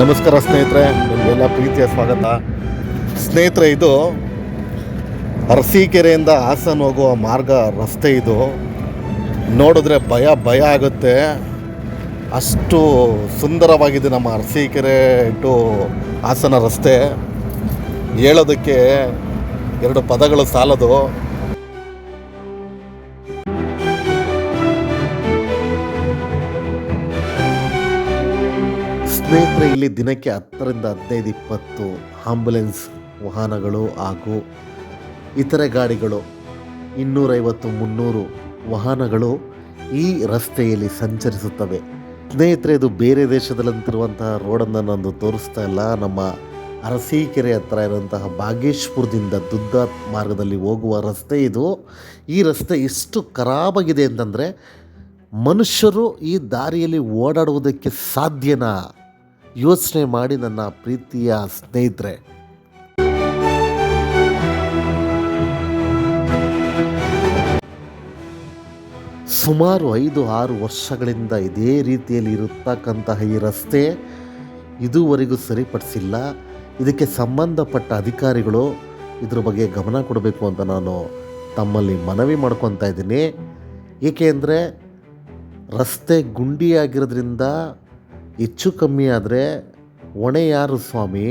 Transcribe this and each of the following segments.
ನಮಸ್ಕಾರ ಸ್ನೇಹಿತರೆ, ನಿಮಗೆಲ್ಲ ಪ್ರೀತಿಯ ಸ್ವಾಗತ. ಸ್ನೇಹಿತರೆ, ಇದು ಅರಸೀಕೆರೆಯಿಂದ ಹಾಸನ ಹೋಗುವ ಮಾರ್ಗ ರಸ್ತೆ ಇದು. ನೋಡಿದ್ರೆ ಭಯ ಭಯ ಆಗುತ್ತೆ. ಅಷ್ಟು ಸುಂದರವಾಗಿದೆ ನಮ್ಮ ಅರಸೀಕೆರೆ ಟು ಹಾಸನ ರಸ್ತೆ. ಹೇಳೋದಕ್ಕೆ ಎರಡು ಪದಗಳು ಸಾಲದು. ಸ್ನೇಹಿತರೆ, ಇಲ್ಲಿ ದಿನಕ್ಕೆ ಹತ್ತರಿಂದ ಹದಿನೈದು ಇಪ್ಪತ್ತು ಆಂಬುಲೆನ್ಸ್ ವಾಹನಗಳು ಹಾಗೂ ಇತರೆ ಗಾಡಿಗಳು, ಇನ್ನೂರೈವತ್ತು ಮುನ್ನೂರು ವಾಹನಗಳು ಈ ರಸ್ತೆಯಲ್ಲಿ ಸಂಚರಿಸುತ್ತವೆ. ಸ್ನೇಹಿತರೆ, ಇದು ಬೇರೆ ದೇಶದಲ್ಲಂತಿರುವಂತಹ ರೋಡನ್ನು ನಾನು ತೋರಿಸ್ತಾ ಇಲ್ಲ. ನಮ್ಮ ಅರಸೀಕೆರೆ ಹತ್ರ ಇರುವಂತಹ ಬಾಗೇಶ್ಪುರದಿಂದ ದುದ್ದ ಮಾರ್ಗದಲ್ಲಿ ಹೋಗುವ ರಸ್ತೆ ಇದು. ಈ ರಸ್ತೆ ಎಷ್ಟು ಖರಾಬಾಗಿದೆ ಅಂತಂದರೆ ಮನುಷ್ಯರು ಈ ದಾರಿಯಲ್ಲಿ ಓಡಾಡುವುದಕ್ಕೆ ಸಾಧ್ಯನಾ? ಯೋಚನೆ ಮಾಡಿ ನನ್ನ ಪ್ರೀತಿಯ ಸ್ನೇಹಿತರೆ. ಸುಮಾರು ಐದು ಆರು ವರ್ಷಗಳಿಂದ ಇದೇ ರೀತಿಯಲ್ಲಿ ಇರತಕ್ಕಂತಹ ಈ ರಸ್ತೆ ಇದುವರೆಗೂ ಸರಿಪಡಿಸಿಲ್ಲ. ಇದಕ್ಕೆ ಸಂಬಂಧಪಟ್ಟ ಅಧಿಕಾರಿಗಳು ಇದ್ರ ಬಗ್ಗೆ ಗಮನ ಕೊಡಬೇಕು ಅಂತ ನಾನು ತಮ್ಮಲ್ಲಿ ಮನವಿ ಮಾಡ್ಕೊತಾ ಇದ್ದೀನಿ. ಏಕೆಂದರೆ ರಸ್ತೆ ಗುಂಡಿಯಾಗಿರೋದ್ರಿಂದ ಹೆಚ್ಚು ಕಮ್ಮಿ ಆದರೆ ಹೊಣೆ ಯಾರು ಸ್ವಾಮಿ?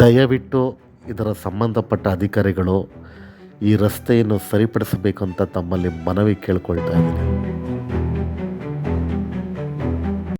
ದಯವಿಟ್ಟು ಇದರ ಸಂಬಂಧಪಟ್ಟ ಅಧಿಕಾರಿಗಳು ಈ ರಸ್ತೆಯನ್ನು ಸರಿಪಡಿಸಬೇಕು ಅಂತ ತಮ್ಮಲ್ಲಿ ಮನವಿ ಕೇಳ್ಕೊಳ್ತಾ ಇದ್ದೀನಿ.